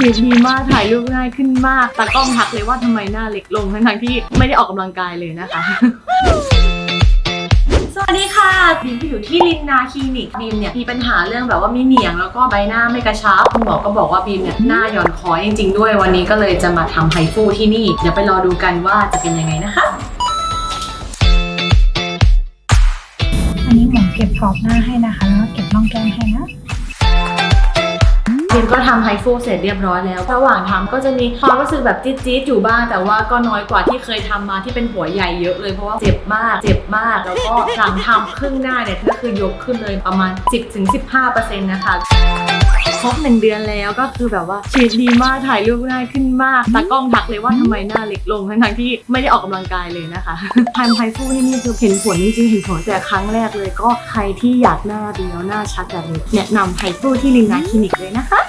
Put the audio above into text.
ชีวิตดีมากถ่ายรูปง่ายขึ้นมากตากล้องทักเลยว่าทำไมหน้าเล็กลงทั้งๆที่ไม่ได้ออกกำลังกายเลยนะคะ สวัสดีค่ะบีมก็อยู่ที่ลินนาคลินิกบีมเนี่ยมีปัญหาเรื่องแบบว่ามีเหนียงแล้วก็ใบหน้าไม่กระชับคุณหมอก็บอกว่าบีมเนี่ยหน้าหย่อนคอยจริง ๆ ด้วยวันนี้ก็เลยจะมาทำไฮฟูที่นี่ เดี๋ยวไปรอดูกันว่าจะเป็นยังไงนะคะ อันนี้หมอเก็บกรอบหน้าให้นะคะ แล้วก็เก็บร่องแก้มให้นะ ทีมก็ทำไฮฟูเสร็จเรียบร้อยแล้ว ระหว่างทำก็จะมีความรู้สึกแบบจี๊ดๆอยู่บ้าง แต่ว่าก็น้อยกว่าที่เคยทำมาที่เป็นหัวใหญ่เยอะเลยเพราะว่าเจ็บมาก เจ็บมาก แล้วก็หลังทำครึ่งหน้าเนี่ยก็คือยกขึ้นเลยประมาณ 10-15%นะคะ ครบหนึ่งเดือนแล้วก็คือแบบว่าชีวิตดีมากถ่ายรูปง่ายขึ้นมากตากล้องทักเลยว่าทำไมหน้าเล็กลงทั้งๆที่ไม่ได้ออกกำลังกายเลยนะคะทำไฮฟูที่นี่คือเห็นผลจริงๆเห็นผลแต่ครั้งแรกเลยก็ใครที่อยากหน้าดีแล้วหน้าชัดแบบนี้แนะนำไฮฟูที่ลิงนาคลินิกเลยนะคะ